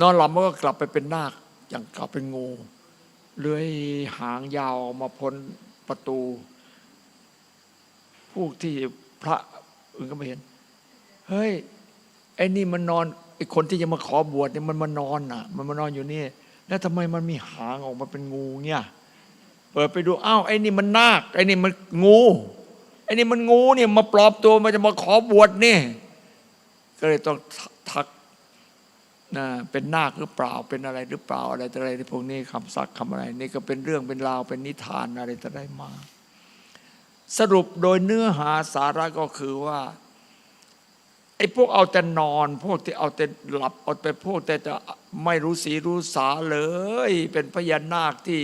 นอนหลับมันก็กลับไปเป็นนาคอย่างกลับเป็นงูเลื้อยหางยาวมาพ้นประตูพวกที่พระอื่นก็ไม่เห็น เฮ้ยไอ้นี่มันนอนไอ้คนที่จะมาขอบวชเนี่ยมันมานอนน่ะ มันมานอนอยู่นี่ แล้วทำไมมันมีหางออกมาเป็นงูเนี่ยเปิดไปดูอ้าวไอ้นี่มันนาคไอ้นี่มันงูไอ้นี่มันงูเนี่ยมาปลอมตัวมันจะมาขอบวชนี่ ก็เลยต้องทัก นะเป็นนาคหรือเปล่าเป็นอะไรหรือเปล่าอะไรต่ออะไรพวกนี้คำซักคำอะไรนี่ก็เป็นเรื่องเป็นราวเป็นนิทานอะไรต่ออะไรมา สรุปโดยเนื้อหาสาระก็คือว่าไอ้พวกเอาแต่นอน พวกที่เอาแต่หลับเอาแต่พวกแต่จะไม่รู้สีรู้สาเลย เป็นพญานาคที่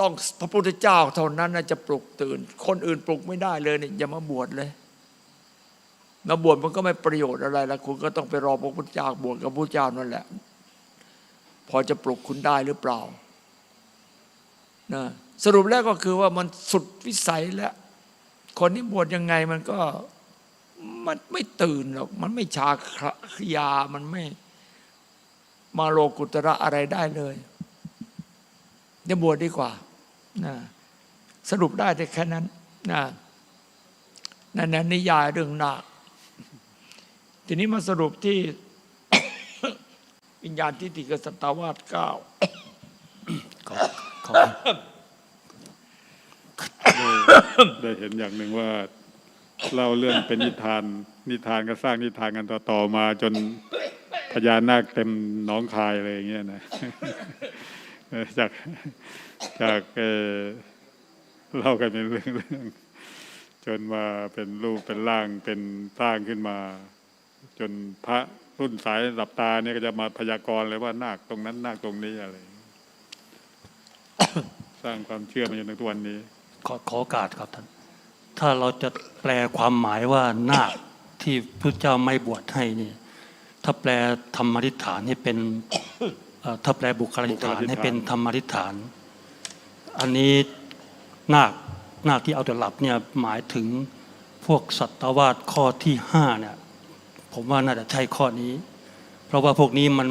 ต้องพระพุทธเจ้าเท่านั้นจะปลุกตื่น คนอื่นปลุกไม่ได้เลยเนี่ยอย่ามาบวชเลย มาบวชมันก็ไม่ประโยชน์อะไรแล้วคุณก็ต้องไปรอพระพุทธเจ้าบวชกับพระพุทธเจ้านั่นแหละ พอจะปลุกคุณได้หรือเปล่านะสรุปแล้วก็คือว่ามันสุดวิสัยแล้ว คนที่บวชยังไงมันก็มันไม่ตื่นหรอก มันไม่ชาคยา มันไม่มาโลกุตระอะไรได้เลยเดี๋ยวบวชดีกว่านะสรุปได้แต่แค่นั้นนะนั่นนะนิยายเรื่องนาค ทีนี้มาสรุปที่วิญญาณทิฏฐิกบสตตาวาสเก้าขอขอได้เห็นอย่างหนึ่งว่าเล่าเรื่องเป็นนิทาน นิทานก็สร้างนิทานกันต่อๆมาจนพญานาคเต็มหน้องคายเลยอย่างเงี้ยนะเออจากจากเออเล่ากันเป็นเรื่องๆจนมาเป็นรูปเป็นร่างเป็นสร้างขึ้นมา จนพระรุ่นสายหลับตาเนี่ยก็จะมาพยากรณ์เลยว่านาคตรงนั้นนาคตรงนี้อะไร สร้างความเชื่อมาจนถึงทุกวันนี้ ขอขอโอกาสครับท่าน ถ้าเราจะแปลความหมายว่านาคที่พระเจ้าไม่บวชให้นี่ ถ้าแปลธรรมธิษฐานให้เป็นเอ่อถ้าแปลบุคลาธิษฐานให้เป็นธรรมธิษฐาน อันนี้นาคนาคที่เอาแต่หลับเนี่ยหมายถึงพวกสัตวาสข้อที่ห้าเนี่ย ผมว่าน่าจะใช่ข้อนี้ เพราะว่าพวกนี้มันไม่